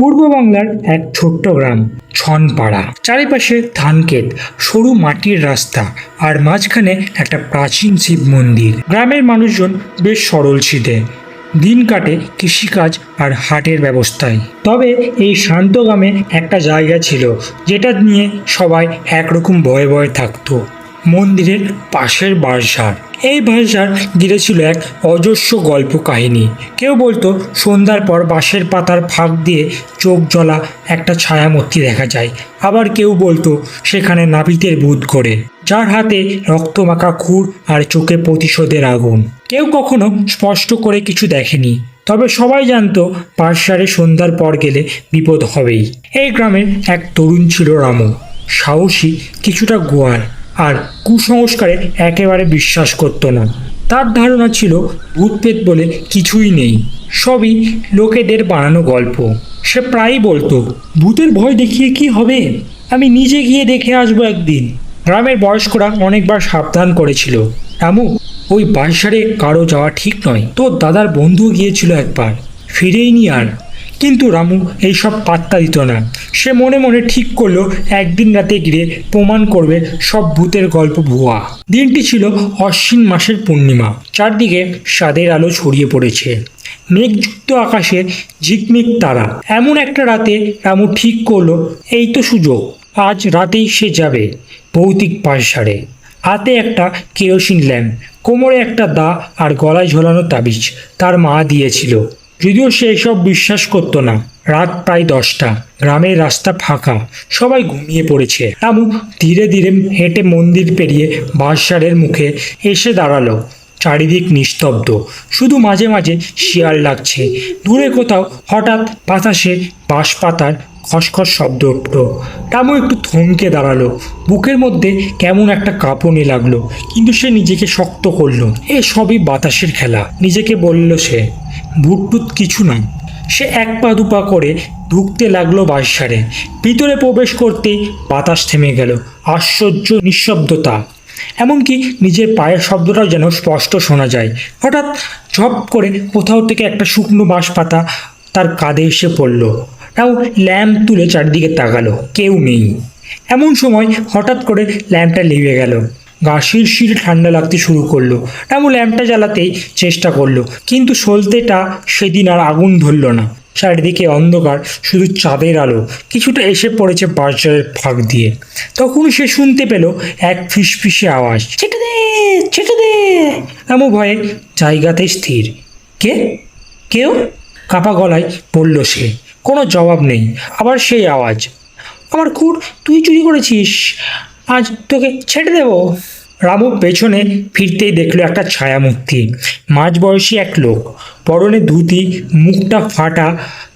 পূর্ব বাংলার এক ছোট্ট গ্রাম, ছনপাড়া। চারিপাশে ধানক্ষেত, সরু মাটির রাস্তা আর মাঝখানে একটা প্রাচীন শিব মন্দির। গ্রামের মানুষজন বেশ সরল ছিটে। দিন কাটে কৃষিকাজ আর হাটের ব্যবস্থায়। তবে এই শান্ত গ্রামে একটা জায়গা ছিল, যেটা নিয়ে সবাই একরকম ভয়ে ভয়ে থাকতো। মন্দিরের পাশের বাঁশঝাড়। এই বাঁশঝাড় ঘিরে ছিল এক অজস্র গল্প কাহিনী। কেউ বলতো, সন্ধ্যার পর বাঁশের পাতার ফাঁক দিয়ে চোখ জ্বলা একটা ছায়ামূর্তি দেখা যায়। আবার কেউ বলতো, সেখানে নাপিতের বুধ করে, যার হাতে রক্তমাখা খুর আর চোখে প্রতিশোধের আগুন। কেউ কখনো স্পষ্ট করে কিছু দেখেনি, তবে সবাই জানতো পাঠশারে সন্ধ্যার পর গেলে বিপদ হবেই। এই গ্রামের এক তরুণ ছিল রামু। সাহসী, কিছুটা গোয়ার আর কুসংস্কারে একেবারে বিশ্বাস করতো না। তার ধারণা ছিল ভূতপেত বলে কিছুই নেই। সবই লোকেদের বানানো গল্প। সে প্রায়ই বলতো, ভূতের ভয় দেখিয়ে কি হবে? আমি নিজে গিয়ে দেখে আসব একদিন। গ্রামের বয়স্করা অনেকবার সাবধান করেছিল। এমন ওই বাঁশঝাড়ে কারও যাওয়া ঠিক নয়। তোর দাদার বন্ধু গিয়েছিল একবার। ফিরেই নি আর। কিন্তু রামু এইসব পাত্তা দিত না। সে মনে মনে ঠিক করল, একদিন রাতে গিয়ে প্রমাণ করবে সব ভূতের গল্প ভুয়া। দিনটি ছিল অশ্বিন মাসের পূর্ণিমা। চারদিকে স্বাদের আলো ছড়িয়ে পড়েছে। মেঘযুক্ত আকাশে ঝিকমিক তারা। এমন একটা রাতে রামু ঠিক করল, এই তো সুযোগ, আজ রাতেই সে যাবে ভৌতিক পাশারে হাতে একটা কেরোসিন ল্যাম্প, কোমরে একটা দা আর গলায় ঝোলানো তাবিজ তার মা দিয়েছিল। যদিও সে এসব বিশ্বাস করত না। রাত প্রায় দশটা। গ্রামের রাস্তা ফাঁকা। সবাই ঘুমিয়ে পড়েছে। রামু ধীরে ধীরে হেঁটে মন্দির পেরিয়ে বাঁশঝাড়ের মুখে এসে দাঁড়াল। চারিদিক নিস্তব্ধ। শুধু মাঝে মাঝে শিয়াল লাগছে। দূরে কোথাও হঠাৎ বাতাসে বাঁশ পাতার খসখস শব্দ উঠল। রামু একটু থমকে দাঁড়াল। বুকের মধ্যে কেমন একটা কাঁপুনি লাগল, কিন্তু সে নিজেকে শক্ত করল। এ সবই বাতাসের খেলা, নিজেকে বলল সে। ভুটটুত কিছু না সে এক পা দুপা করে ঢুকতে লাগল বাঁশঝাড়ে। ভিতরে প্রবেশ করতেই বাতাস থেমে গেল, আশ্চর্য নিঃশব্দতা। এমনকি নিজের পায়ের শব্দটাও যেন স্পষ্ট শোনা যায়। হঠাৎ ঝপ করে কোথাও থেকে একটা শুকনো বাঁশ পাতা তার কাঁধে এসে পড়ল। তাও ল্যাম্প তুলে চারদিকে তাকালো, কেউ নেই। এমন সময় হঠাৎ করে ল্যাম্পটা লিভে গেল। গা শিরশির ঠান্ডা লাগতে শুরু করল। রামু ল্যাম্পটা জ্বালাতেই চেষ্টা করল, কিন্তু সলতেটা সেদিন আর আগুন ধরল না। চারিদিকে অন্ধকার, শুধু চাঁদের আলো। কিছুটা এসে পড়েছে বাজারের ফাঁক দিয়ে। তখন সে শুনতে পেল এক ফিসফিসে আওয়াজ। ছেটে দে ছেটে দে! রামু ভয়ে জায়গাতে স্থির। কে? কেউ? কাপা গলায় বলল সে। কোনো জবাব নেই। আবার সেই আওয়াজ, আমার খুর তুই চুরি করেছিস? আজ তোকে ছেড়ে দেবো? রামু পেছনে ফিরতেই দেখল একটা ছায়ামূর্তি। মাঝবয়সী এক লোক, পরনে ধুতি, মুখটা ফাটা,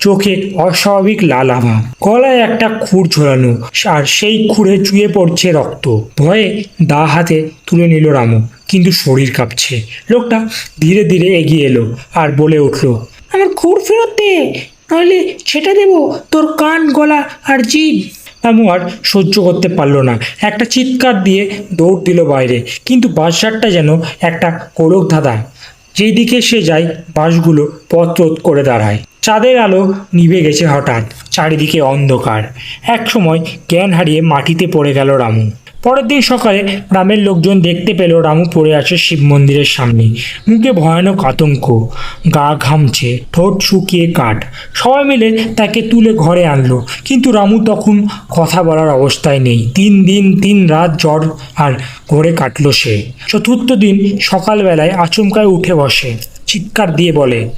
চোখে অস্বাভাবিক লাল আভা, গলায় একটা খুর ঝোলানো, আর সেই খুঁড়ে চুয়ে পড়ছে রক্ত। ভয়ে দা হাতে তুলে নিল রামু, কিন্তু শরীর কাঁপছে। লোকটা ধীরে ধীরে এগিয়ে এলো আর বলে উঠল, আমার খুর ফেরত দে নাহলে ছেটে দেবো তোর কান, গলা আর জিভ। রামু আর সহ্য করতে পারল না। একটা চিৎকার দিয়ে দৌড় দিল বাইরে। কিন্তু বাঁশঝাড়টা যেন একটা কোরক ধাঁধা। যেই দিকে সে যায়, বাঁশগুলো পথ করে দাঁড়ায়। চাঁদের আলো নিভে গেছে হঠাৎ। চারিদিকে অন্ধকার। এক সময় জ্ঞান হারিয়ে মাটিতে পড়ে গেল রামু। পরের দিন সকালে গ্রামের লোকজন দেখতে পেল রামু পড়ে আছে শিব মন্দিরের সামনে। মুখে ভয়ানক আতঙ্ক। গা ঘামছে, ঠোঁট শুকিয়ে কাঠ। সবাই মিলে তাকে তুলে ঘরে আনলো। কিন্তু রামু তখন কথা বলার অবস্থায় নেই। তিন দিন, তিন রাত জ্বর আর ঘরে কাটলো সে। চতুর্থ দিন সকালবেলায় আচমকায় উঠে বসে। চিৎকার দিয়ে বলে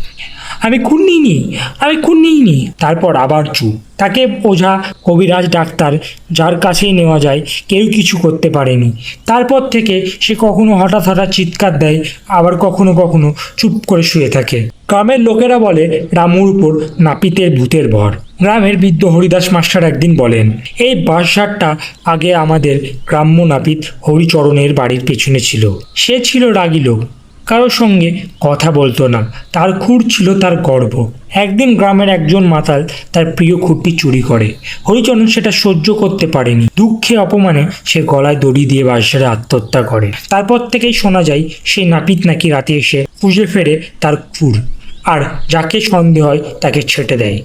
আমি খুন নিইনি আমি খুন নিইনি তারপর আবার চুপ। তাকে ওঝা কবিরাজ ডাক্তার, যার কাছেই নেওয়া যায়, কেউ কিছু করতে পারেনি। তারপর থেকে সে কখনো হঠাৎ হঠাৎ চিৎকার দেয়, আবার কখনো কখনো চুপ করে শুয়ে থাকে। গ্রামের লোকেরা বলে, রামুর উপর নাপিতের ভূতের ভর। গ্রামের বৃদ্ধ হরিদাস মাস্টার একদিন বলেন, এই বাঁশঝাড়টা আগে আমাদের গ্রাম্য নাপিত হরিচরণের বাড়ির পেছনে ছিল। সে ছিল রাগি লোক। কারোর সঙ্গে কথা বলতো না। তার খুর ছিল তার গর্ব। একদিন গ্রামের একজন মাতাল তার প্রিয় খুঁটটি চুরি করে। হরিচরণ সেটা সহ্য করতে পারেনি। দুঃখে অপমানে সে গলায় দড়ি দিয়ে বাঁশঝাড়ে আত্মহত্যা করে। তারপর থেকেই শোনা যায়, সেই নাপিত নাকি রাতে এসে খুঁজে ফেরে তার খুর। আর যাকে সন্দেহ হয় তাকে ছেটে দেয়।